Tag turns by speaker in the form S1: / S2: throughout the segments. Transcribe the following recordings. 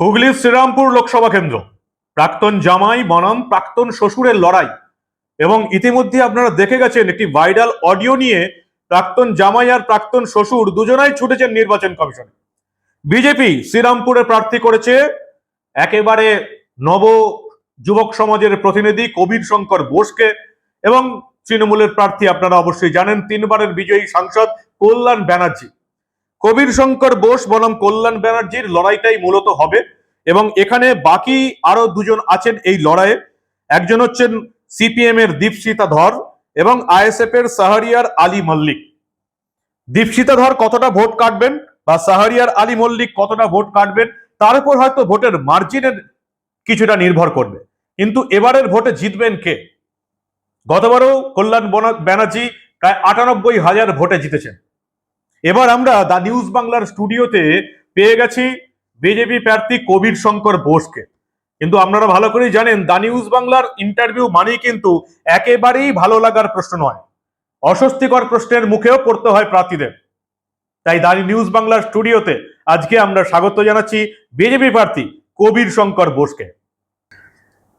S1: হুগলির শ্রীরামপুর লোকসভা কেন্দ্র। প্রাক্তন জামাই, বনাম, প্রাক্তন শ্বশুরের লড়াই। এবং ইতিমধ্যে আপনারা দেখে গেছেন একটি ভাইরাল অডিও নিয়ে প্রাক্তন জামাই আর প্রাক্তন শ্বশুর দুজনাই ছুটেছেন নির্বাচন কমিশনে। বিজেপি শ্রীরামপুরে প্রার্থী করেছে একেবারে নব যুবক সমাজের প্রতিনিধি কবির শঙ্কর বোসকে। এবং তৃণমূলের প্রার্থী আপনারা অবশ্যই জানেন, তিনবারের বিজয়ী সাংসদ কল্যাণ ব্যানার্জি। কবির শঙ্কর বোস, বনাম কল্যাণ ব্যানার্জির লড়াইটাই মূলত হবে এবং এখানে বাকি আরও দুজন আছেন এই লড়াইয়ে। একজন হচ্ছেন সিপিএম এর দীপশিতা ধর এবং আইএসএফ এর সাহারিয়ার আলী মল্লিক। দীপশিতা ধর কতটা ভোট কাটবেন বা সাহারিয়ার আলী মল্লিক কতটা ভোট কাটবেন, তার উপর হয়তো ভোটের মার্জিনের কিছুটা নির্ভর করবে। কিন্তু এবারের ভোটে জিতবেন কে? গতবারও কল্যাণ ব্যানার্জি প্রায় আটানব্বই হাজার ভোটে জিতেছেন। এবার আমরা দা নিউজ বাংলার স্টুডিওতে পেয়ে গেছি বিজেপি প্রার্থী কবির শঙ্কর বোসকে। কিন্তু আপনারা ভালো করেই জানেন, দা নিউজ বাংলার ইন্টারভিউ মানেই কিন্তু একেবারেই ভালো লাগার প্রশ্ন নয়। অস্বস্তিকর প্রশ্নের মুখেও পড়তে হয় প্রার্থীদের। তাই দা নিউজ বাংলার স্টুডিওতে আজকে আমরা স্বাগত জানাচ্ছি বিজেপি প্রার্থী কবির শঙ্কর বোসকে।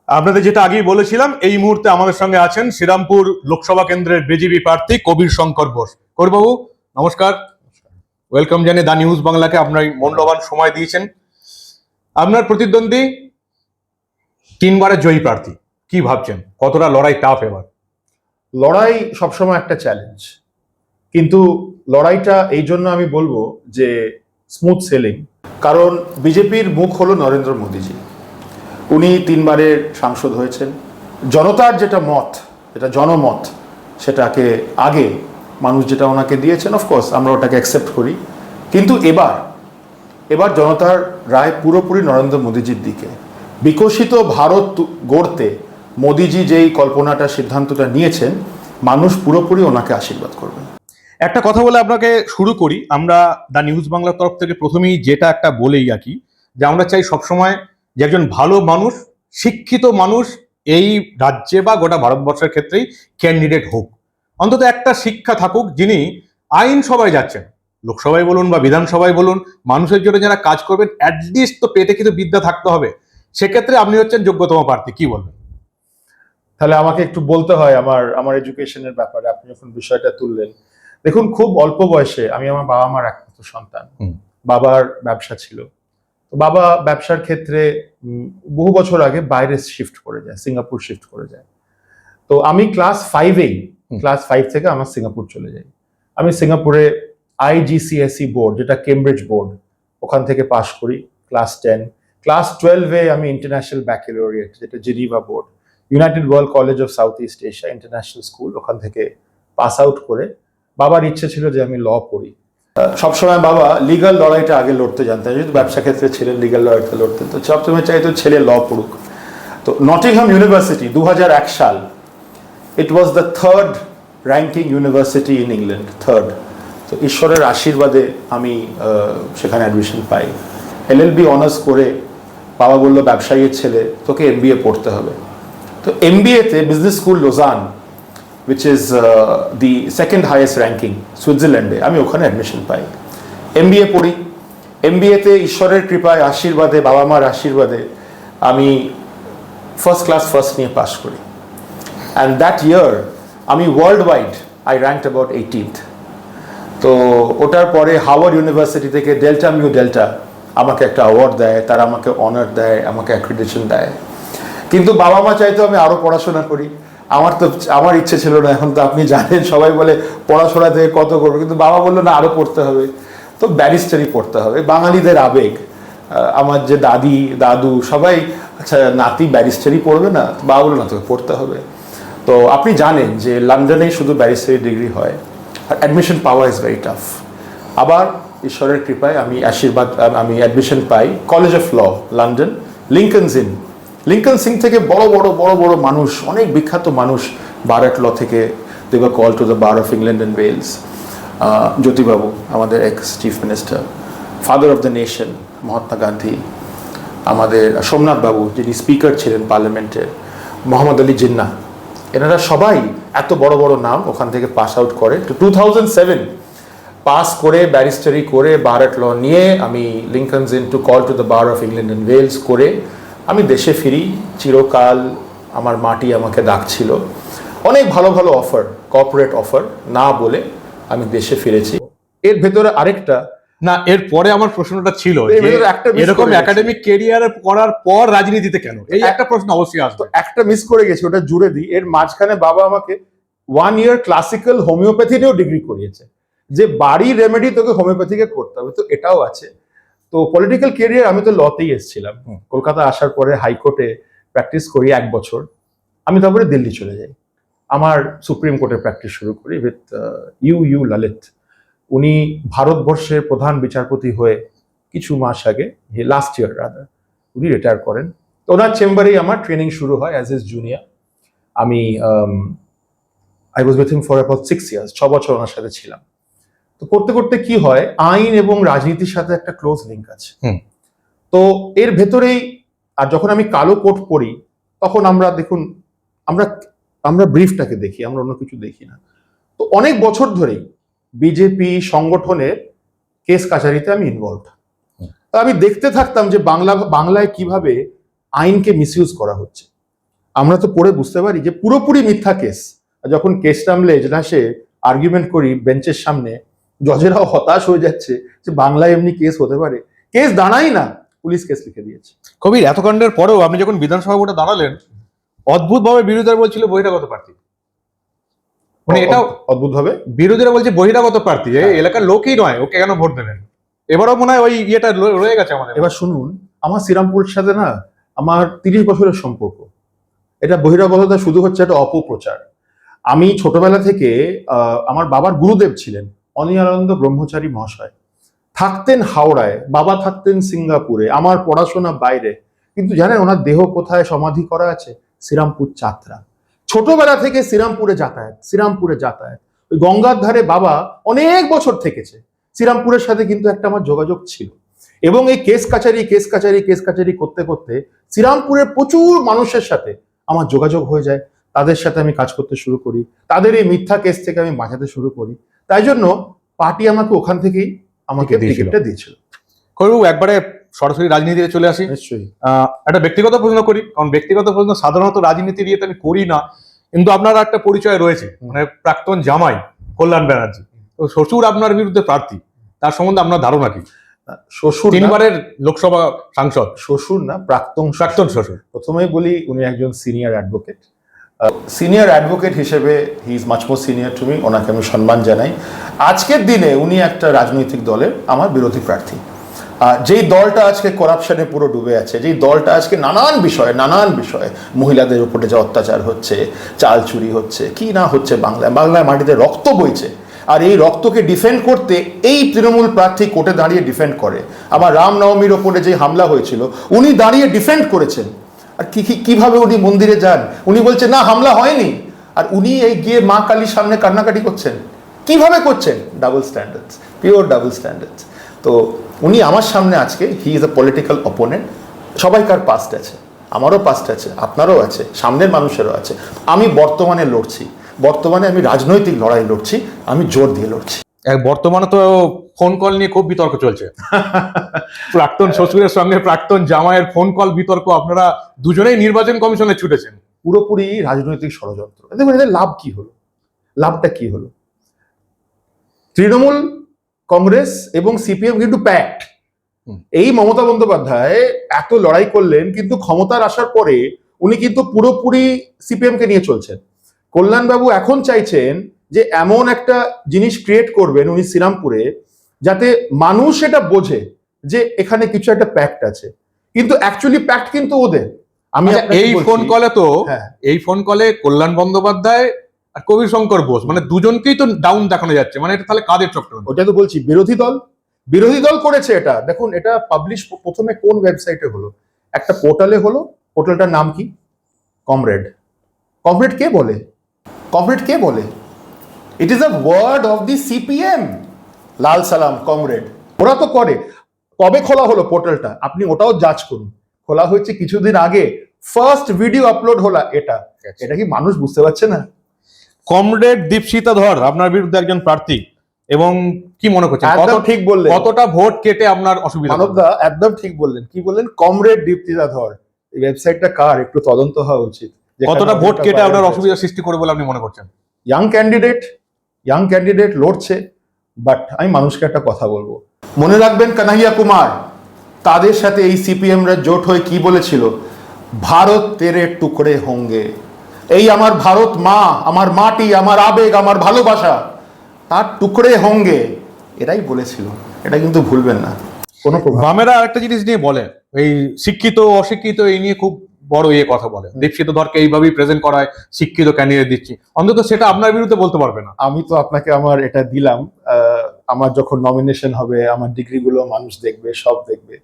S1: আপনাদের যেটা আগেই বলেছিলাম, এই মুহূর্তে আমাদের সঙ্গে আছেন শ্রীরামপুর লোকসভা কেন্দ্রের বিজেপি প্রার্থী কবির শঙ্কর বোস। করবাবু নমস্কার। ওয়েলকাম জানিয়ে দা নিউজ বাংলাকে আপনার মূল্যবান সময় দিয়েছেন। আপনার প্রতিদ্বন্দ্বী তিনবারের জয়ী প্রার্থী, কি ভাবছেন? কতটা লড়াই টাফ এবার?
S2: লড়াই সবসময় একটা চ্যালেঞ্জ কিন্তু লড়াইটা এই জন্য আমি বলব যে স্মুথ সেলিং কারণ বিজেপির মুখ হলো নরেন্দ্র মোদীজি। উনি তিনবারের সাংসদ হয়েছেন। জনতার যেটা মত, যেটা জনমত, সেটাকে আগে মানুষ যেটা ওনাকে দিয়েছেন অফকোর্স আমরা ওটাকে অ্যাকসেপ্ট করি। কিন্তু এবার এবার জনতার রায় পুরোপুরি নরেন্দ্র মোদীজির দিকে। বিকশিত ভারত গড়তে মোদীজি যেই কল্পনাটা, সিদ্ধান্তটা নিয়েছেন, মানুষ পুরোপুরি ওনাকে আশীর্বাদ করবেন।
S1: একটা কথা বলে আপনাকে শুরু করি। আমরা দ্য নিউজ বাংলার তরফ থেকে প্রথমেই যেটা একটা বলেই রাখি, যে আমরা চাই সবসময় যে একজন ভালো মানুষ, শিক্ষিত মানুষ এই রাজ্যে বা গোটা ভারতবর্ষের ক্ষেত্রেই ক্যান্ডিডেট হোক। অন্তত একটা শিক্ষা থাকুক যিনি আইন সভায় যাচ্ছেন। লোকসভায় বলুন বা বিধানসভায় বলুন মানুষের জন্য যারা কাজ করবেন অ্যাটলিস্ট তো পেটে কিন্তু বিদ্যা থাকতে হবে। সেক্ষেত্রে আপনি হচ্ছেন যোগ্যতম প্রার্থী কি বলবেন?
S2: তাহলে আমাকে একটু বলতে হয় আমার আমার এডুকেশনের ব্যাপারে আপনি যখন বিষয়টা তুললেন। দেখুন খুব অল্প বয়সে আমি আমার বাবা মার একমাত্র সন্তান। বাবার ব্যবসা ছিল। তো বাবা ব্যবসার ক্ষেত্রে বহু বছর আগে বাইরে শিফট করে যায় সিঙ্গাপুর শিফট করে যায়। তো আমি ক্লাস ফাইভেই। ক্লাস ফাইভ থেকে আমার সিঙ্গাপুর চলে যাই। আমি সিঙ্গাপুরে আইজিসিএসই বোর্ড, যেটা কেমব্রিজ বোর্ড, ওখান থেকে পাশ করি, ক্লাস টেন। ক্লাস টুয়েলভে আমি ইন্টারন্যাশনাল ব্যাকেলোরিয়েট, যেটা Geneva board, United World College of South East Asia International School, ওখান থেকে পাস আউট করে বাবার ইচ্ছে ছিল যে আমি ল পড়ি। সবসময় বাবা লিগাল লড়াইটা আগে লড়তে জানতেন, যেহেতু ব্যবসা ক্ষেত্রে ছেলে লিগাল লড়াইটা লড়তেন, তো সবসময় চাইতো ছেলে ল পড়ুক। তো নটিংহাম ইউনিভার্সিটি দু হাজার এক সাল it was the third ranking university in England third তো ঈশ্বরের আশীর্বাদে আমি সেখানে অ্যাডমিশন পাই। এলএলবি অনার্স করে বাবা বলল, ব্যবসায়ীর ছেলে, তোকে এমবিএ পড়তে হবে। তো এমবিএতে business school Lausanne which is the second highest ranking সুইজারল্যান্ডে আমি ওখানে অ্যাডমিশন পাই। এমবিএ পড়ি। এমবিএতে ঈশ্বরের কৃপায়, আশীর্বাদে, বাবা মার আশীর্বাদে আমি ফার্স্ট ক্লাস ফার্স্ট নিয়ে পাশ করি। অ্যান্ড দ্যাট ইয়ার আমি world wide I rank about eighteenth তো ওটার পরে হাওয়ার্ড ইউনিভার্সিটি থেকে ডেল্টা মিউ ডেল্টা আমাকে একটা অ্যাওয়ার্ড দেয়, তারা আমাকে অনার দেয়, আমাকে অ্যাক্রিডেশন দেয়। কিন্তু বাবা মা চাইতো আমি আরও পড়াশোনা করি। আমার তো, আমার ইচ্ছে ছিল না, এখন তো আপনি জানেন, সবাই বলে পড়াশোনা থেকে কত করবে, কিন্তু বাবা বলল, না আরও পড়তে হবে। তো ব্যারিস্টারি পড়তে হবে। বাঙালিদের আবেগ আমার যে দাদি, দাদু, সবাই আচ্ছা নাতি ব্যারিস্টারি পড়বে না? বাবা বলল, না, তোকে পড়তে হবে। তো আপনি জানেন যে লন্ডনে শুধু ব্যারিস্টারি ডিগ্রি হয়, আর অ্যাডমিশন পাওয়া ইজ ভেরি টাফ আবার ঈশ্বরের কৃপায় আমি আশীর্বাদ, আমি admission pi college of law London Lincoln's inn Lincoln's inn থেকে বড় বড় বড় বড় মানুষ, অনেক বিখ্যাত মানুষ বারাট ল থেকে দেব call to the bar of England and Wales Jyotibabu, আমাদের ex chief minister father of the nation Mahatma Gandhi, আমাদের সোমনাথ বাবু যিনি স্পিকার ছিলেন পার্লামেন্টের মোহাম্মদ আলী জিন্না। এনারা সবাই এত বড় বড় নাম ওখান থেকে পাস আউট করে। টু থাউজেন্ড সেভেন পাস করে, ব্যারিস্টারি করে বারেট ল নিয়ে আমি Lincoln's inn to call to the bar of England and Wales করে আমি দেশে ফিরি। চিরকাল আমার মাটি আমাকে ডাকছিল। অনেক ভালো ভালো অফার কর্পোরেট অফার না বলে আমি দেশে ফিরেছি। এর ভেতরে আরেকটা
S1: না এর পরে আমার প্রশ্নটা ছিল এরকম একাডেমিক কেরিয়ার করার পর রাজনীতিতে কেন? এই একটা প্রশ্ন অবশ্যই আসতো
S2: একটা মিস করে গেছি ওটা জুড়ে দিই। এর মাঝখানে বাবা আমাকে ওয়ান ইয়ার ক্লাসিক্যাল হোমিওপ্যাথিতেও ডিগ্রি করিয়েছে। যে বাড়ি রেমেডি তোকে হোমিওপ্যাথিকে করতে হবে তো এটাও আছে। তো পলিটিক্যাল কেরিয়ার আমি তো লতেই এসেছিলাম। কলকাতা আসার পরে হাইকোর্টে প্র্যাকটিস করি এক বছর। আমি তারপরে দিল্লি চলে যাই। আমার সুপ্রিম কোর্টে প্র্যাকটিস শুরু করি উইথ ইউ ইউ ললিত উনি ভারতবর্ষের প্রধান বিচারপতি হয়ে কিছু মাস আগে লাস্ট ইয়ার রাদার উনি রিটায়ার করেন। তো ওনার চেম্বারেই আমার ট্রেনিং শুরু হয় অ্যাজ এস জুনিয়র আমি I was with him for about six years ছ বছর ওনার সাথে ছিলাম। তো করতে করতে কি হয় আইন এবং রাজনীতির সাথে একটা ক্লোজ লিঙ্ক আছে।
S1: হুম।
S2: তো এর ভেতরেই আর যখন আমি কালো কোট পরি তখন আমরা দেখুন আমরা আমরা ব্রিফটাকে দেখি আমরা অন্য কিছু দেখি না। তো অনেক বছর ধরেই বিজেপি সংগঠনের কেস কাছারিতে আমি ইনভলভ। তো আমি দেখতে থাকতাম যে বাংলা, বাংলায় কীভাবে আইনকে মিসইউজ করা হচ্ছে। আমরা তো পড়ে বুঝতে পারি যে পুরোপুরি মিথ্যা কেস যখন কেস নামলে এজলাসে আর্গুমেন্ট করি বেঞ্চের সামনে, জজেরাও হতাশ হয়ে যাচ্ছে যে বাংলায় এমনি কেস হতে পারে। কেস দাঁড়াই না, পুলিশ কেস লিখে দিয়েছে।
S1: কবির এত কাণ্ডের পরেও আপনি যখন বিধানসভা ভোটে দাঁড়ালেন, অদ্ভুতভাবে বিরোধীরা বলছিল বহিরাগত প্রার্থী। মানে এটাও
S2: অদ্ভুত ভাবে।
S1: বিরোধীরা বলছে বহিরাগত প্রার্থী। এই
S2: হ্যাঁ।
S1: এলাকার লোকই নয় ওকে কেন ভোট দেবেন? এবারও মনে হয় ওই ইয়েটা রয়ে গেছে আমাদের
S2: এবার শুনুন আমার শ্রীরামপুরের সাথে না আমার তিরিশ বছরের সম্পর্ক। এটা বহিরাগততা শুধু হচ্ছে একটা অপপ্রচার। আমি ছোটবেলা থেকে আমার বাবার গুরুদেব ছিলেন অনিয়ানন্দ ব্রহ্মচারী মহাশয়। থাকতেন হাওড়ায় বাবা থাকতেন সিঙ্গাপুরে আমার পড়াশোনা বাইরে। কিন্তু জানেন ওনার দেহ কোথায় সমাধি করা আছে? শ্রীরামপুর চাত্রা। ছোটবেলা থেকে শ্রীরামপুরে যাতায়াত শ্রীরামপুরে যাতায়াত। ওই গঙ্গার ধারে বাবা অনেক বছর থেকেছে। শ্রীরামপুরের সাথে কিন্তু একটা আমার যোগাযোগ ছিল। এবং এই কেস কাচারি কেস কাচারি কেস কাচারি করতে করতে শ্রীরামপুরের প্রচুর মানুষের সাথে আমার যোগাযোগ হয়ে যায়। তাদের সাথে আমি কাজ করতে শুরু করি। তাদের এই মিথ্যা কেস থেকে আমি বাঁচাতে শুরু করি। তাই জন্য পার্টি আমাকে ওখান থেকেই আমাকে
S1: দিয়েছিল।
S2: টিকিটটা দিয়েছিল।
S1: কবিবাবু একবারে সরাসরি রাজনীতিতে চলে আসি।
S2: নিশ্চয়ই।
S1: একটা ব্যক্তিগত প্রশ্ন করি কারণ ব্যক্তিগত প্রশ্ন সাধারণত রাজনীতি দিয়ে আমি করি না। কিন্তু আপনার একটা পরিচয় রয়েছে মানে প্রাক্তন জামাই কল্যাণ ব্যানার্জি। তো শ্বশুর আপনার বিরুদ্ধে প্রার্থী তার সম্বন্ধে আপনার ধারণা কি?
S2: শ্বশুর
S1: তিনবারের লোকসভা সাংসদ।
S2: শ্বশুর না প্রাক্তন
S1: প্রাক্তন শ্বশুর।
S2: প্রথমেই বলি উনি একজন সিনিয়র অ্যাডভোকেট সিনিয়র অ্যাডভোকেট হিসেবে he is much more senior to me ওনাকে আমি সম্মান জানাই। আজকের দিনে উনি একটা রাজনৈতিক দলের আমার বিরোধী প্রার্থী। যেই দলটা আজকে করাপশনে পুরো ডুবে আছে, যেই দলটা আজকে নানান বিষয়ে নানান বিষয়ে মহিলাদের উপরে যে অত্যাচার হচ্ছে, চাল চুরি হচ্ছে, কি না হচ্ছে বাংলায় বাংলায় মাটিতে রক্ত বইছে। আর এই রক্তকে ডিফেন্ড করতে এই তৃণমূল প্রার্থী কোর্টে দাঁড়িয়ে ডিফেন্ড করে। আমার রামনবমীর ওপরে যে হামলা হয়েছিল, উনি দাঁড়িয়ে ডিফেন্ড করেছেন। আর কি, কি- কীভাবে উনি মন্দিরে যান? উনি বলছেন না, হামলা হয়নি। আর উনি এই গিয়ে মা কালীর সামনে কান্নাকাটি করছেন। কীভাবে করছেন? Double standards pure double standards তো উনি আমার সামনে আজকে he is a political opponent সবাইকার পাস্ট আছে আমারও পাস্ট আছে আপনারও আছে সামনের মানুষেরও আছে। আমি বর্তমানে লড়ছি বর্তমানে আমি রাজনৈতিক লড়াই লড়ছি আমি জোর দিয়ে লড়ছি।
S1: বর্তমানে তো ফোন কল নিয়ে খুব বিতর্ক চলছে। প্রাক্তন শ্বশুরের সঙ্গে প্রাক্তন জামাইয়ের ফোন কল বিতর্ক আপনারা দুজনেই নির্বাচন কমিশনে ছুটেছেন।
S2: পুরোপুরি রাজনৈতিক ষড়যন্ত্র। দেখুন এদের লাভ কি হলো? লাভটা কি হলো? তৃণমূল কংগ্রেস এবং সিপিএম কিন্তু প্যাক্ট এই মমতা বন্দ্যোপাধ্যায় এত লড়াই করলেন কিন্তু ক্ষমতার আসার পরে উনি কিন্তু পুরোপুরি সিপিএম কে নিয়ে চলছেন। কল্যাণবাবু এখন চাইছেন যে এমন একটা জিনিস ক্রিয়েট করবেন উনি শ্রীরামপুরে যাতে মানুষ এটা বোঝে যে এখানে কিছু একটা প্যাক্ট আছে। কিন্তু অ্যাকচুয়ালি প্যাক্ট কিন্তু ওদের। আমি
S1: আচ্ছা, এই ফোন কলে তো
S2: হ্যাঁ।
S1: এই ফোন কলে কল্যাণ বন্দ্যোপাধ্যায় আর কবির শঙ্কর বোস মানে দুজনকেই তো ডাউন দেখানো যাচ্ছে মানে এটা তাহলে কাদের চক্রান্ত
S2: ওটা তো বলছি বিরোধী দল? বিরোধী দল করেছে এটা। দেখুন এটা পাবলিশ প্রথমে কোন ওয়েবসাইটে হলো? একটা পোর্টালে হলো। পোর্টালটার নাম কি? কমরেড। কমরেড কে বলে? কমরেড কে বলে? It is a word of the CPM লাল সালাম কমরেড। ওরা তো করে। কবে খোলা হলো পোর্টালটা আপনি ওটাও জাজ করুন। খোলা হয়েছে কিছুদিন আগে। ফার্স্ট ভিডিও আপলোড হলো এটা। এটা কি মানুষ বুঝতে পারছে না?
S1: কমরেড দীপশিতা ধর আপনার বিরুদ্ধে একজন প্রার্থী। এবং কি মনে করছেন? কত
S2: ঠিক বললেন।
S1: কতটা ভোট কেটে আপনার অসুবিধা
S2: মানব
S1: হবে?
S2: দা একদম ঠিক বললেন। কি বললেন? কমরেড দীপ্তিদা ধর। এই ওয়েবসাইটটা কার? একটু তদন্ত হওয়া উচিত।
S1: কতটা ভোট কেটে আপনার অসুবিধা সৃষ্টি করে বলে আপনি মনে করছেন?
S2: ইয়াং ক্যান্ডিডেট ইয়াং ক্যান্ডিডেট লড়ছে বাট আমি মানুষকে একটা কথা বলব। মনে রাখবেন কানাইয়া কুমার তাদের সাথে এই সিপিএমরা জোট হয়ে কি বলেছিল? ভারত তেরে টুকরে হোঙ্গে। এই আমার ভারত মা আমার মাটি আমার আবেগ আমার ভালোবাসা তার টুকরে হোঙ্গে। এটাই বলেছিল। এটা কিন্তু ভুলবেন না। কোনো
S1: বামেরা একটা জিনিস নিয়ে বলে এই শিক্ষিত অশিক্ষিত এই নিয়ে খুব বড় ইয়ে কথা বলে। দীক্ষিত ধরকে এইভাবেই প্রেজেন্ট করায় শিক্ষিত ক্যান্ডিডেট দিচ্ছি। অন্তত সেটা আপনার বিরুদ্ধে বলতে পারবে না।
S2: আমি তো আপনাকে আমার এটা দিলাম আহ, আমার যখন নমিনেশন হবে আমার ডিগ্রিগুলো মানুষ দেখবে সব দেখবে।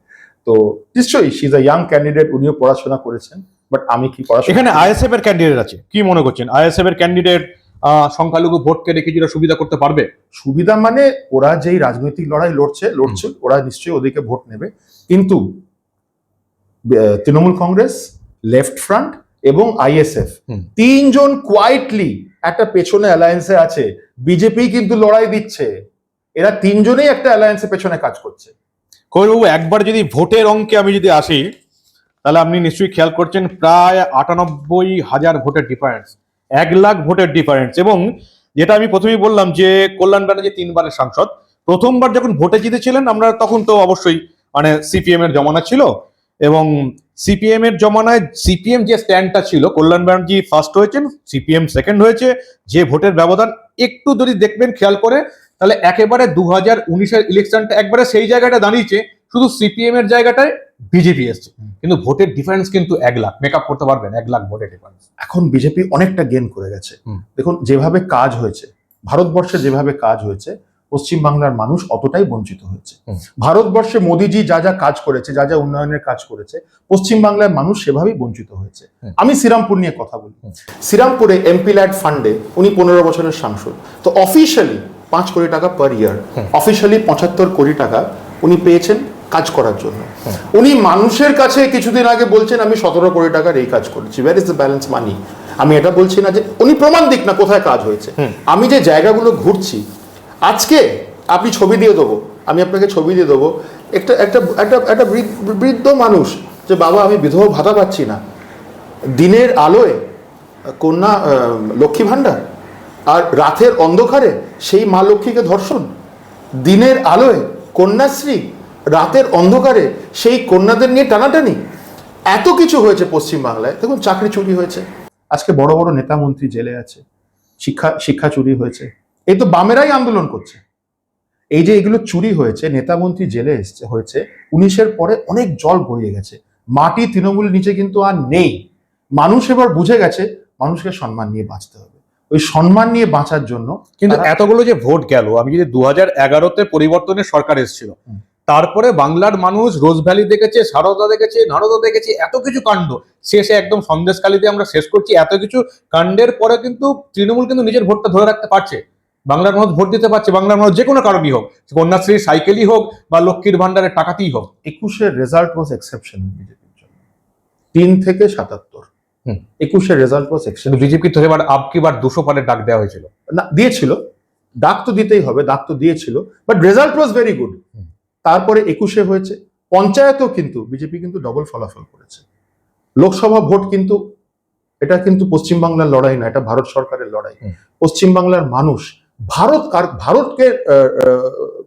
S2: তো নিশ্চয়ই she is a young candidate উনিও পড়াশোনা করেছেন। বাট আমি কি পড়াশোনা
S1: এখানে আইএসএফ এর ক্যান্ডিডেট আছে। কি মনে করছেন? আইএসএফ এর ক্যান্ডিডেট সংখ্যালঘু ভোট কেটে কিছুটা সুবিধা করতে পারবে?
S2: সুবিধা মানে ওরা যেই রাজনৈতিক লড়াই লড়ছে লড়ছে ওরা নিশ্চয়ই ওদিকে ভোট নেবে। কিন্তু তৃণমূল কংগ্রেস লেফট ফ্রন্ট এবং আইএসএফ। তিনজন কোয়াইটলি একটা পেছনে অ্যালায়েন্সে আছে। বিজেপি কিন্তু লড়াই দিচ্ছে। এরা তিনজনেই একটা অ্যালায়েন্সের পেছনে কাজ করছে।
S1: কবিরবাবু একবার যদি ভোটের অঙ্কে আমি যদি আসি তাহলে আপনি নিশ্চয়ই খেয়াল করছেন, প্রায় আটানব্বই হাজার ভোটের ডিফারেন্স এক লাখ ভোটের ডিফারেন্স এবং যেটা আমি প্রথমেই বললাম যে কল্যাণ ব্যানার্জি তিনবারের সাংসদ, প্রথমবার যখন ভোটে জিতেছিলেন, আমরা তখন তো অবশ্যই মানে সিপিএম এর জমানা ছিল এবং সিপিএম এর জমানায় সিপিএম যে স্ট্যান্ডটা ছিল, কল্যাণ ব্যানার্জি ফার্স্ট হয়েছেন সিপিএম সেকেন্ড হয়েছে, যে ভোটের ব্যবধান একটু যদি দেখবেন, খেয়াল করে, তাহলে একেবারে দু হাজার উনিশের ইলেকশনটা একবারে সেই জায়গাটা দাঁড়িয়েছে শুধু সিপিএম এর জায়গাটায় বিজেপি এসছে। কিন্তু ভোটের ডিফারেন্স কিন্তু এক লাখ। মেকআপ করতে পারবেন এক লাখ ভোটের ডিফারেন্স
S2: এখন বিজেপি অনেকটা গেন করে গেছে। দেখুন যেভাবে কাজ হয়েছে ভারতবর্ষে যেভাবে কাজ হয়েছে পশ্চিম বাংলার মানুষ অতটাই বঞ্চিত হয়েছে। ভারতবর্ষে মোদিজি যা যা কাজ করেছে যা যা উন্নয়নের কাজ করেছে পশ্চিম বাংলার মানুষ সেভাবেই বঞ্চিত হয়েছে। আমি শ্রীরামপুর নিয়ে কথা বলি। শ্রীরামপুরে এমপি ল্যাড ফান্ডে উনি পনেরো বছরের সাংসদ। তো অফিসিয়ালি পাঁচ কোটি টাকা পার ইয়ার অফিসিয়ালি পঁচাত্তর কোটি টাকা উনি পেয়েছেন। কাজ করার জন্য। উনি মানুষের কাছে কিছুদিন আগে বলছেন আমি সতেরো কোটি টাকার এই কাজ করেছি। War is the balance money আমি এটা বলছি না যে উনি প্রমাণ দিক না কোথায় কাজ হয়েছে। আমি যে জায়গাগুলো ঘুরছি আজকে আপনি ছবি দিয়ে দেবো। আমি আপনাকে ছবি দিয়ে দেবো। একটা একটা একটা একটা বৃদ্ধ- বৃদ্ধ মানুষ যে বাবা আমি বিধবা ভাতা পাচ্ছি না। দিনের আলোয় কন্যা লক্ষ্মী ভাণ্ডার আর রাতের অন্ধকারে সেই মা লক্ষ্মীকে ধর্ষণ। দিনের আলোয় কন্যাশ্রী রাতের অন্ধকারে সেই কন্যাদের নিয়ে টানাটানি? এত কিছু হয়েছে পশ্চিমবাংলায়। দেখুন চাকরি চুরি হয়েছে। আজকে বড় বড় নেতা মন্ত্রী জেলে আছে। শিক্ষা শিক্ষা চুরি হয়েছে। এই তো বামেরাই আন্দোলন করছে। এই যে এগুলো চুরি হয়েছে নেতা মন্ত্রী জেলে এসছে হয়েছে উনিশের পরে অনেক জল গড়িয়ে গেছে। মাটি তৃণমূল নিচে কিন্তু আর নেই। মানুষ এবার বুঝে গেছে মানুষকে সম্মান নিয়ে বাঁচতে হবে। ওই সম্মান নিয়ে বাঁচার জন্য
S1: কিন্তু এতগুলো যে ভোট গেল আমি যদি দু হাজার এগারোতে পরিবর্তনের সরকার এসেছিল। তারপরে বাংলার মানুষ রোজ ভ্যালি দেখেছে সারদা দেখেছে নারদা দেখেছে এত কিছু কাণ্ড। শেষে একদম সন্দেশকালীতে আমরা শেষ করছি। এত কিছু কাণ্ডের পরে কিন্তু তৃণমূল কিন্তু নিজের ভোটটা ধরে রাখতে পারছে। বাংলার মানুষ ভোট দিতে পারছে বাংলার মানুষ যে কোনো কারণই হোক কন্যাশ্রী সাইকেলই হোক বা লক্ষ্মীর ভান্ডারের টাকাতেই হোক।
S2: একুশের রেজাল্ট ওয়াজ এক্সেপশন বিজেপির জন্য। তিন থেকে সাতাত্তর।
S1: হুম।
S2: একুশের রেজাল্ট ওয়াজ এক্সেপশন
S1: বিজেপি তো এবার আবকি বার দুশো পারের ডাক দেওয়া হয়েছিল।
S2: না দিয়েছিল। ডাক তো দিতেই হবে ডাক তো দিয়েছিল। But result was very good. তারপরে একুশে হয়েছে। পঞ্চায়েতও কিন্তু বিজেপি কিন্তু ডবল ফলাফল করেছে। লোকসভা ভোট কিন্তু এটা কিন্তু পশ্চিমবাংলার লড়াই না এটা ভারত সরকারের লড়াই। পশ্চিমবাংলার মানুষ ভারত কার ভারতকে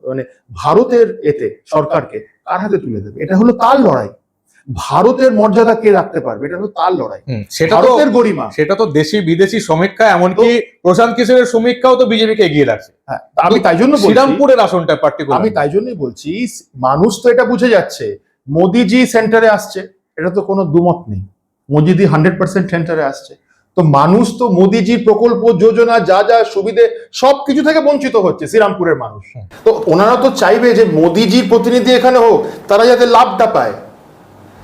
S2: মানে ভারতের এতে সরকারকে কার হাতে তুলে দেবে? এটা হলো তার লড়াই। ভারতের মর্যাদা কে রাখতে পারবে? এটা হলো তার লড়াই।
S1: সেটা তো
S2: ভারতের গরিমা।
S1: সেটা তো দেশি বিদেশি সমীক্ষা এমনকি প্রশান্ত কিশোরের সমীক্ষাও তো বিজেপিকে এগিয়ে রাখছে।
S2: হ্যাঁ, আমি তাই জন্য
S1: শ্রীরামপুরের আসনটা পার্টিকুলার
S2: আমি তাই জন্যই বলছি মানুষ তো এটা বুঝে যাচ্ছে। মোদিজি সেন্টারে আসছে। এটা তো কোনো দুমত নেই। মোদিজি হান্ড্রেড পার্সেন্ট সেন্টারে আসছে। তো মানুষ তো মোদিজির প্রকল্প যোজনা যা যা সুবিধে সব কিছু থেকে বঞ্চিত হচ্ছে শ্রীরামপুরের মানুষ। তো ওনারা তো চাইবে যে মোদিজির প্রতিনিধি এখানে হোক তারা যাতে লাভটা পায়।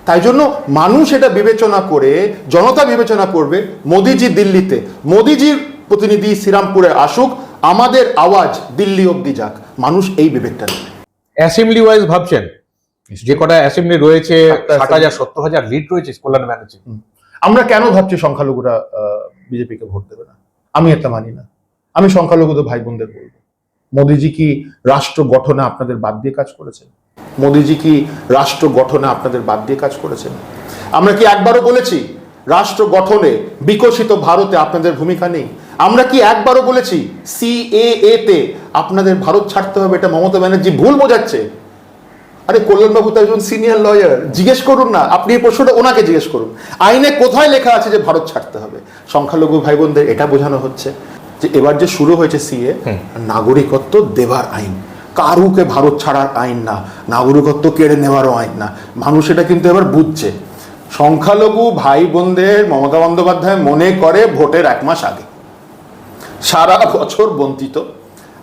S2: তাই জন্য মানুষ এটা বিবেচনা করে জনতা বিবেচনা করবে মোদিজি দিল্লিতে। মোদিজির প্রতিনিধি শ্রীরামপুরে আসুক আমাদের আওয়াজ দিল্লি অব্দি যাক। মানুষ এই বিবেকটা নেবে।
S1: অ্যাসেম্বলি ওয়াইজ ভাবছেন? যে কটা অ্যাসেম্বলি রয়েছে ষাট হাজার সত্তর হাজার লিড রয়েছে কল্যাণ ব্যানার্জি।
S2: আমরা কেন ভাবছি সংখ্যালঘুরা বিজেপিকে ভোট দেবে না? আমি এটা মানি না। আমি সংখ্যালঘুদের ভাই বোনদের বলব। মোদিজি কি রাষ্ট্র গঠনে আপনাদের বাদ দিয়ে কাজ করেছেন? মোদিজি কি রাষ্ট্র গঠনে আপনাদের বাদ দিয়ে কাজ করেছেন? আমরা কি একবারও বলেছি রাষ্ট্র গঠনে বিকশিত ভারতে আপনাদের ভূমিকা নেই? আমরা কি একবারও বলেছি সিএএ তে আপনাদের ভারত ছাড়তে হবে? এটা মমতা ব্যানার্জি ভুল বোঝাচ্ছে। আরে কল্যাণবাবু তো একজন সিনিয়র লয়ার। জিজ্ঞেস করুন না। আপনি এই প্রশ্নটা ওনাকে জিজ্ঞেস করুন। আইনে কোথায় লেখা আছে যে ভারত ছাড়তে হবে? সংখ্যালঘু ভাই বোনদের এটা বোঝানো হচ্ছে। যে এবার যে শুরু হয়েছে সিএ নাগরিকত্ব দেবার আইন। কারুকে ভারত ছাড়ার আইন না নাগরিকত্ব কেড়ে নেওয়ারও আইন না। মানুষ এটা কিন্তু এবার বুঝছে। সংখ্যালঘু ভাই বোনদের মমতা বন্দ্যোপাধ্যায় মনে করে ভোটের এক মাস আগে। সারা বছর বঞ্চিত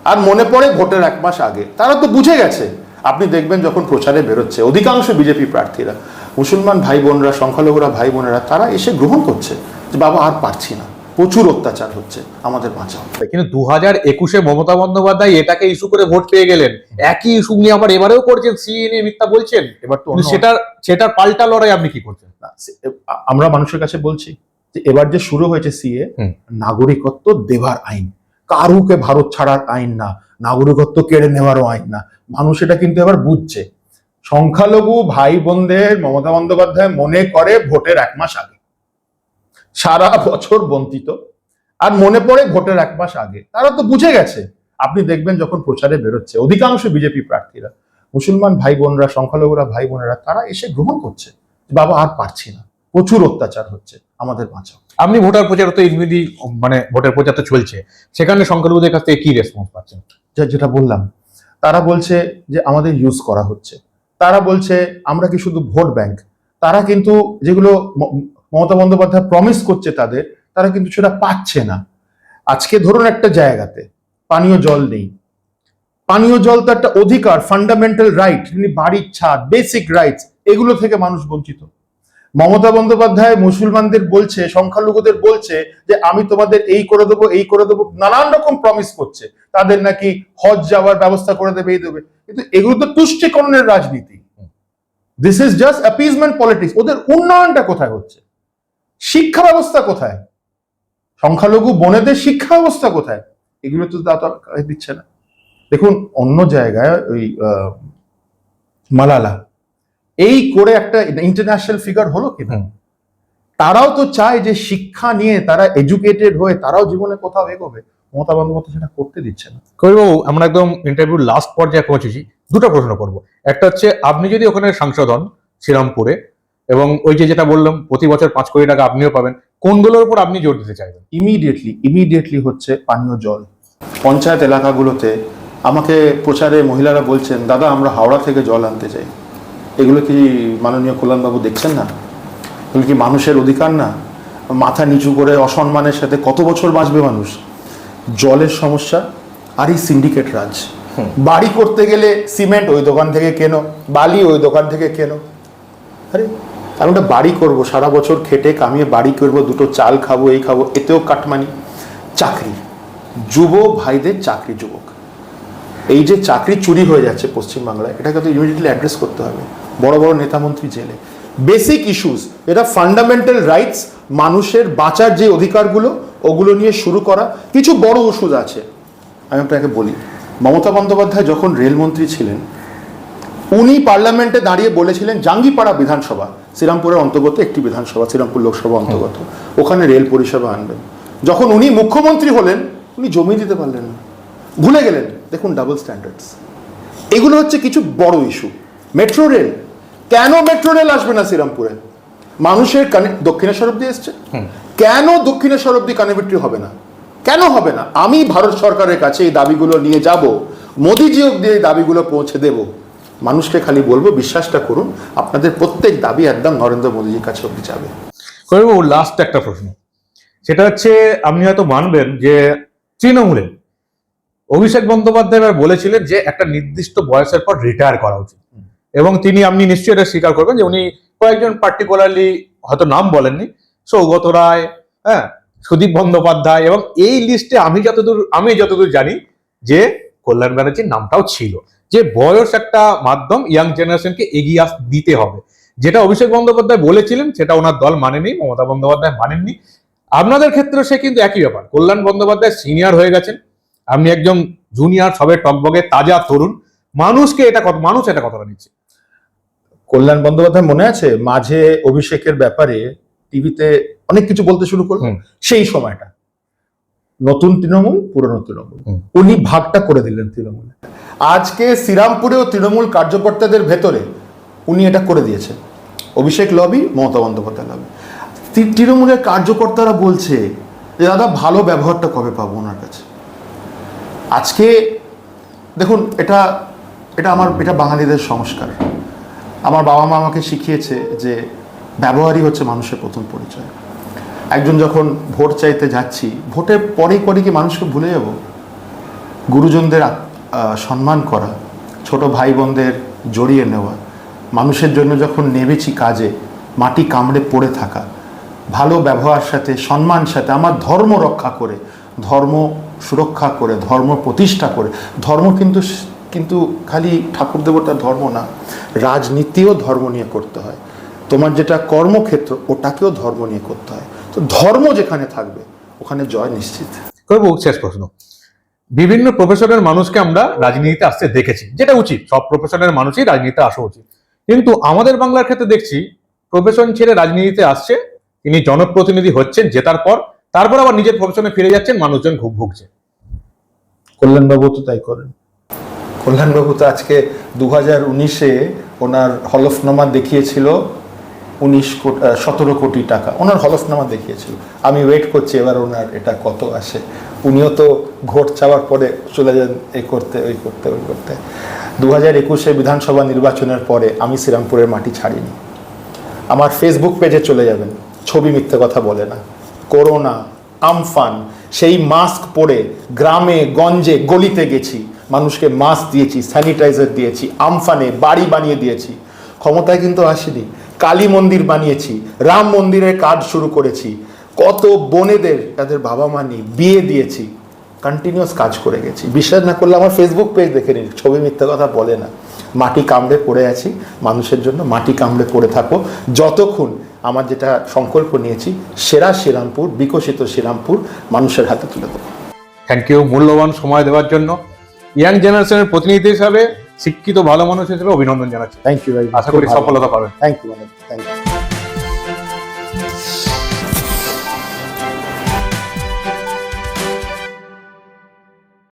S2: আর মনে পড়ে ভোটের এক মাস আগে। তারা তো বুঝে গেছে। আপনি দেখবেন যখন প্রচারে বেরোচ্ছে অধিকাংশ বিজেপি প্রার্থীরা মুসলমান ভাই বোনরা সংখ্যালঘুরা ভাই বোনেরা তারা এসে গ্রহণ করছে যে বাবা আর পারছি না। প্রচুর অত্যাচার হচ্ছে আমাদের বাঁচাও।
S1: কিন্তু দু হাজার একুশে মমতা বন্দ্যোপাধ্যায় এটাকে ইস্যু করে ভোট পেয়ে গেলেন। একই ইস্যু নিয়ে আবার এবারেও করছেন সিএ নিয়ে মিথ্যা বলছেন।
S2: এবার তো
S1: সেটার সেটার পাল্টা লড়াই আপনি কি করছেন?
S2: আমরা মানুষের কাছে বলছি যে এবার যে শুরু হয়েছে সিএ। নাগরিকত্ব দেবার আইন। কারুকে ভারত ছাড়ার আইন না নাগরিকত্ব কেড়ে নেওয়ারও আইন না। মানুষ এটা কিন্তু এবার বুঝছে। সংখ্যালঘু ভাই বোনদের মমতা বন্দ্যোপাধ্যায় মনে করে ভোটের এক মাস আগে। সারা বছর বঞ্চিত আর মনে পড়ে ভোটের এক মাস আগে। তারা তো বুঝে গেছে। আপনি দেখবেন যখন প্রচারে বেরোচ্ছে অধিকাংশ বিজেপি প্রার্থীরা মুসলমান ভাই বোনরা সংখ্যালঘুরা ভাই বোনেরা তারা এসে গ্রহণ করছে বাবা আর পারছি না। প্রচুর অত্যাচার হচ্ছে আমাদের বাঁচাও
S1: আপনি ভোটার প্রচার তো ইনমিডি মানে ভোটের প্রচার তো চলছে। সেখানে সংখ্যালঘুদের কাছ থেকে কি রেসপন্স পাচ্ছেন?
S2: যেটা বললাম তারা বলছে যে আমাদের ইউজ করা হচ্ছে। তারা বলছে আমরা কি শুধু ভোট ব্যাংক তারা কিন্তু যেগুলো মমতা বন্দ্যোপাধ্যায় প্রমিস করছে তাদের, তারা কিন্তু সেটা পাচ্ছে না। আজকে ধরুন একটা জায়গাতে পানীয় জল নেই। পানীয় জল তো একটা অধিকার ফান্ডামেন্টাল রাইট বাড়ির ছাদ বেসিক রাইটস এগুলো থেকে মানুষ বঞ্চিত। মমতা বন্দ্যোপাধ্যায় মুসলমানদের বলছে, সংখ্যালঘুদের বলছে যে, আমি তোমাদের এই করে দেবো, এই করে দেবো। নানান রকম প্রমিস করছে। তাদের নাকি হজ যাওয়ার ব্যবস্থা করে দেবে, এই দেবে। কিন্তু এগুলো তো তুষ্টিকরণের রাজনীতি। This is just appeasement politics ওদের উন্নয়নটা কোথায় হচ্ছে? শিক্ষা ব্যবস্থা কোথায়? সংখ্যালঘু বনেদের শিক্ষা ব্যবস্থা কোথায়? এগুলো তো তা দিচ্ছে না। দেখুন, অন্য জায়গায় ওই মালালা, এই করে একটা ইন্টারন্যাশনাল ফিগার হলো
S1: হুম।
S2: তারাও তো চায় যে শিক্ষা নিয়ে তারা এডুকেটেড হয়ে তারাও জীবনে কোথাও এগোবে। মমতা বন্দ্যোপাধ্যায় সেটা করতে দিচ্ছে না।
S1: কবিবাবু, আমরা একদম ইন্টারভিউ লাস্ট পর্যায়ে পৌঁছেছি। দুটো প্রশ্ন করব। একটা হচ্ছে, আপনি যদি ওখানে সাংসদ হন, শ্রীরামপুরে এবং ওই যে যেটা বললাম প্রতি বছর পাঁচ কোটি টাকা আপনিও পাবেন। কোনগুলোর উপর আপনি জোর দিতে চাইবেন?
S2: ইমিডিয়েটলি ইমিডিয়েটলি হচ্ছে পানীয় জল। পঞ্চায়েত এলাকাগুলোতে আমাকে প্রচারে মহিলারা বলছেন দাদা আমরা হাওড়া থেকে জল আনতে চাই। এগুলো কি মাননীয় কল্যাণবাবু দেখছেন না? এগুলো কি মানুষের অধিকার না? মাথা নিচু করে অসম্মানের সাথে কত বছর বাঁচবে মানুষ? জলের সমস্যা আর এই সিন্ডিকেট রাজ। বাড়ি করতে গেলে সিমেন্ট ওই দোকান থেকে কেনো? বালি ওই দোকান থেকে কেনো? আরে আমি একটা বাড়ি করব, সারা বছর খেটে কামিয়ে বাড়ি করব, দুটো চাল খাব, এই খাব, এতেও কাটমানি। চাকরি। যুব ভাইদের চাকরি, যুবক। এই যে চাকরি চুরি হয়ে যাচ্ছে পশ্চিমবাংলায়, এটাকে তো ইমিডিয়েটলি অ্যাড্রেস করতে হবে। বড় বড় নেতামন্ত্রী জেলে। বেসিক ইস্যুস এটা ফান্ডামেন্টাল রাইটস মানুষের বাঁচার যে অধিকারগুলো, ওগুলো নিয়ে শুরু করা। কিছু বড় ওষুধ আছে। আমি আপনাকে বলি, মমতা বন্দ্যোপাধ্যায় যখন রেলমন্ত্রী ছিলেন, উনি পার্লামেন্টে দাঁড়িয়ে বলেছিলেন, জাঙ্গিপাড়া বিধানসভা। শ্রীরামপুরের অন্তর্গত একটি বিধানসভা শ্রীরামপুর লোকসভা অন্তর্গত। ওখানে রেল পরিষেবা আনবেন। যখন উনি মুখ্যমন্ত্রী হলেন উনি জমি দিতে পারলেন না। ভুলে গেলেন। দেখুন ডাবল স্ট্যান্ডার্ডস এগুলো হচ্ছে কিছু বড় ইস্যু মেট্রো রেল কেন মেট্রো রেল আসবে না শ্রীরামপুরে? মানুষের কানে দক্ষিণেশ্বর অব্দি এসছে। কেন দক্ষিণেশ্বর অব্দি কানেক্টিভিটি হবে না? কেন হবে না? আমি ভারত সরকারের কাছে এই দাবিগুলো নিয়ে যাব। মোদিজি অব্দি এই দাবিগুলো পৌঁছে দেব। মানুষকে খালি বলব, বিশ্বাসটা করুন, আপনাদের প্রত্যেক দাবি একদম নরেন্দ্র মোদীজির কাছে অব্দি যাবে।
S1: লাস্ট একটা প্রশ্ন। সেটা হচ্ছে, আপনি হয়তো মানবেন যে তৃণমূলে অভিষেক বন্দ্যোপাধ্যায় এবার বলেছিলেন যে একটা নির্দিষ্ট বয়সের পর রিটায়ার করা উচিত। এবং তিনি, আপনি নিশ্চয়ই এটা স্বীকার করবেন যে উনি কয়েকজন পার্টিকুলারলি হয়তো নাম বলেননি, সৌগত রায় হ্যাঁ সুদীপ বন্দ্যোপাধ্যায় এবং এই লিস্টে আমি যতদূর আমি যতদূর জানি যে কল্যাণ ব্যানার্জির নামটাও ছিল। যে বয়স একটা মাধ্যম ইয়াং জেনারেশনকে এগিয়ে আস দিতে হবে। যেটা অভিষেক বন্দ্যোপাধ্যায় বলেছিলেন সেটা ওনার দল মানেনি মমতা বন্দ্যোপাধ্যায় মানেননি। আপনাদের ক্ষেত্রে সে কিন্তু একই ব্যাপার। কল্যাণ বন্দ্যোপাধ্যায় সিনিয়র হয়ে গেছেন। আপনি একজন জুনিয়র সবে টকবগে তাজা তরুণ। মানুষকে এটা কত মানুষ এটা কতটা নিচ্ছে?
S2: কল্যাণ বন্দ্যোপাধ্যায় মনে আছে? মাঝে অভিষেকের ব্যাপারে টিভিতে অনেক কিছু বলতে শুরু করল। সেই সময়টা। নতুন তৃণমূল পুরনো তৃণমূল। উনি ভাগটা করে দিলেন তৃণমূলে। আজকে শ্রীরামপুরেও তৃণমূল কার্যকর্তাদের ভেতরে উনি এটা করে দিয়েছেন। Abhishek lobby, Mamata Bandyopadhyay lobby. তৃণমূলের কার্যকর্তারা বলছে যে, দাদা, ভালো ব্যবহারটা কবে পাবো ওনার কাছে? আজকে দেখুন, এটা এটা আমার, এটা বাঙালিদের সংস্কার। আমার বাবা মা আমাকে শিখিয়েছে যে, ব্যবহারই হচ্ছে মানুষের প্রথম পরিচয়। একজন যখন ভোট চাইতে যাচ্ছি, ভোটের পরে কি মানুষকে ভুলে যাব? গুরুজনদের সম্মান করা, ছোট ভাই বোনদের জড়িয়ে নেওয়া, মানুষের জন্য যখন নেমেছি কাজে, মাটি কামড়ে পড়ে থাকা, ভালো ব্যবহার সাথে, সম্মান সাথে, আমার ধর্ম রক্ষা করে, ধর্ম সুরক্ষা করে, ধর্ম প্রতিষ্ঠা করে, ধর্ম কিন্তু কিন্তু খালি ঠাকুর দেবতার ধর্ম না, রাজনীতিও ধর্ম নিয়ে করতে হয়। তোমার যেটা কর্মক্ষেত্র, ওটাকেও ধর্ম নিয়ে করতে হয়। তো ধর্ম যেখানে থাকবে, ওখানে জয় নিশ্চিত।
S1: করব শেষ প্রশ্ন? বিভিন্ন প্রফেশনের মানুষকে আমরা রাজনীতিতে আসতে দেখেছি যেটা উচিত। সব প্রফেশনের মানুষই রাজনীতিতে আসা উচিত। কিন্তু আমাদের বাংলার ক্ষেত্রে দেখছি প্রফেশন ছেড়ে রাজনীতিতে আসছে তিনি জনপ্রতিনিধি হচ্ছেন জেতার পর তারপর আবার নিজের প্রফেশনে ফিরে যাচ্ছেন মানুষজন খুব ভুগছে।
S2: কল্যাণবাবু তো তাই করেন। কল্যাণবাবু তো আজকে দু হাজার উনিশে ওনার হলফনামা দেখিয়েছিল উনিশ কোটি সতেরো কোটি টাকা। ওনার হলফনামা দেখিয়েছিল। আমি ওয়েট করছি এবার ওনার এটা কত আসে। উনিও তো ভোট চাওয়ার পরে চলে যান এই করতে, ওই করতে ওই করতে। দু হাজার একুশে বিধানসভা নির্বাচনের পরে আমি শ্রীরামপুরের মাটি ছাড়িনি। আমার ফেসবুক পেজে চলে যাবেন। ছবি মিথ্যে কথা বলে না। করোনা, আমফান, সেই মাস্ক পরে গ্রামে, গঞ্জে, গলিতে গেছি। মানুষকে মাস্ক দিয়েছি স্যানিটাইজার দিয়েছি, আমফানে বাড়ি বানিয়ে দিয়েছি। ক্ষমতায় কিন্তু আসেনি। কালী মন্দির বানিয়েছি, রাম মন্দিরের কাজ শুরু করেছি। কত বোনেদের, তাদের বাবা মা নেই বিয়ে দিয়েছি। কন্টিনিউয়াস কাজ করে গেছি। বিশ্বাস না করলে আমার ফেসবুক পেজ দেখে নিন, ছবি মিথ্যে কথা বলে না। মাটি কামড়ে পড়ে আছি, মানুষের জন্য মাটি কামড়ে পড়ে থাকো। যতক্ষণ আমার যেটা সংকল্প নিয়েছি, সেরা শ্রীরামপুর, বিকশিত শ্রীরামপুর, মানুষের হাতে তুলে দেবো।
S1: থ্যাংক ইউ মূল্যবান সময় দেওয়ার জন্য। ইয়াং জেনারেশনের প্রতিনিধি হিসাবে শিক্ষিত ভালো মানুষ হিসেবে অভিনন্দন জানাচ্ছি।
S2: থ্যাংক ইউ
S1: আশা করি সফলতা পাবেন।
S2: Thank you thank you